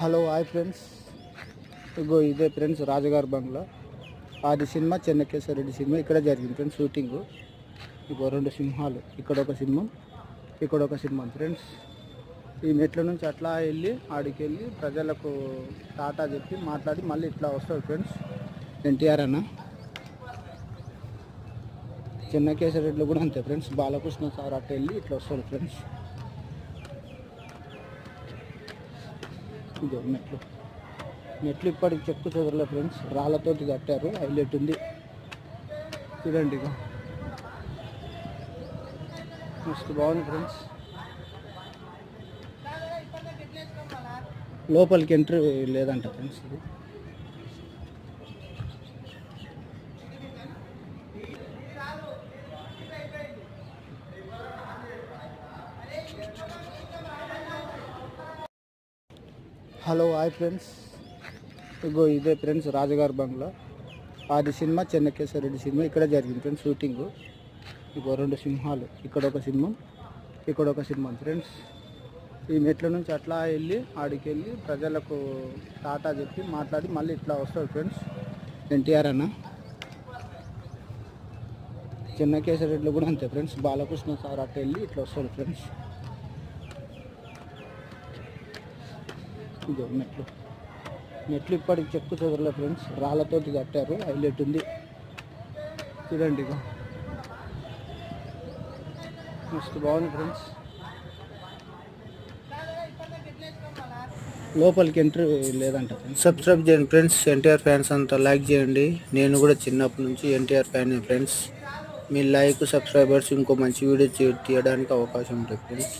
Hello hi friends. ఇగో ఇదే friends రాజుగారి బంగ్లా. ఆది సినిమా చెన్నకేశ్వరరెడ్డి సినిమా. ఇక్కడ జరిగింది ఫ్రెండ్స్ షూటింగ్. ఇగో రెండు సింహాలు. ఇక్కడ ఒక సింహం ఇక్కడ ఒక సింహం ఫ్రెండ్స్. ఈ మెట్ల నుంచి అట్లా వెళ్ళి ఆడికి వెళ్ళి ప్రజలకు టాటా చెప్పి మాట్లాడి మళ్ళీ ఇట్లా వస్తాడు ఫ్రెండ్స్. ఎన్టీఆర్ అన్న. చెన్నకేశ్వరరెడ్డిలో కూడా అంతే ఫ్రెండ్స్. బాలకృష్ణ సార్ అట్ట వెళ్ళి ఇట్లా వస్తాడు ఫ్రెండ్స్. ఇదో మెట్లు. మెట్లు ఇప్పటికి చెక్కు చెదరలే ఫ్రెండ్స్. రాళ్ళతోటి కట్టారు. హైలైట్ ఉంది. చూడండి ఇక మస్తు బాగుంది ఫ్రెండ్స్. లోపలికి ఎంట్రీ లేదంట ఫ్రెండ్స్ ఇది. Hello hi friends. ఇగో ఇదే ఫ్రెండ్స్ రాజుగారి బంగ్లా. ఆది సినిమా చెన్నకేశ్వరరెడ్డి సినిమా. ఇక్కడ జరిగింది ఫ్రెండ్స్ షూటింగ్. ఇగో రెండు సింహాలు. ఇక్కడ ఒక సింహం ఇక్కడ ఒక సింహం. ఫ్రెండ్స్ ఈ మెట్ల నుంచి అట్లా వెళ్ళి ఆడికి వెళ్ళి ప్రజలకు టాటా చెప్పి మాట్లాడి మళ్ళీ ఇట్లా వస్తాడు ఫ్రెండ్స్ ఎన్టీఆర్ అన్న. చెన్నకేశ్వరరెడ్డిలో కూడా అంతే ఫ్రెండ్స్. బాలకృష్ణ సార్ అట్ట వెళ్ళి ఇట్లా వస్తాడు ఫ్రెండ్స్. ఇదో మెట్లు. మెట్లు ఇప్పటికి చెక్కు చెదరలే ఫ్రెండ్స్ రాళ్ళతోటి కట్టారు. హైలైట్ ఉంది. చూడండి ఇక మస్తు బాగుంది ఫ్రెండ్స్ లోపలికి ఎంట్రీ లేదంట సబ్స్క్రైబ్ చేయండి ఫ్రెండ్స్ ఎన్టీఆర్ ఫ్యాన్స్ అంతా లైక్ చేయండి. నేను కూడా చిన్నప్పటి నుంచి ఎన్టీఆర్ ఫ్యాన్ ఫ్రెండ్స్ మీ లైక్ సబ్స్క్రైబర్స్ ఇంకో మంచి వీడియో తీయడానికి అవకాశం ఉంటుంది ఫ్రెండ్స్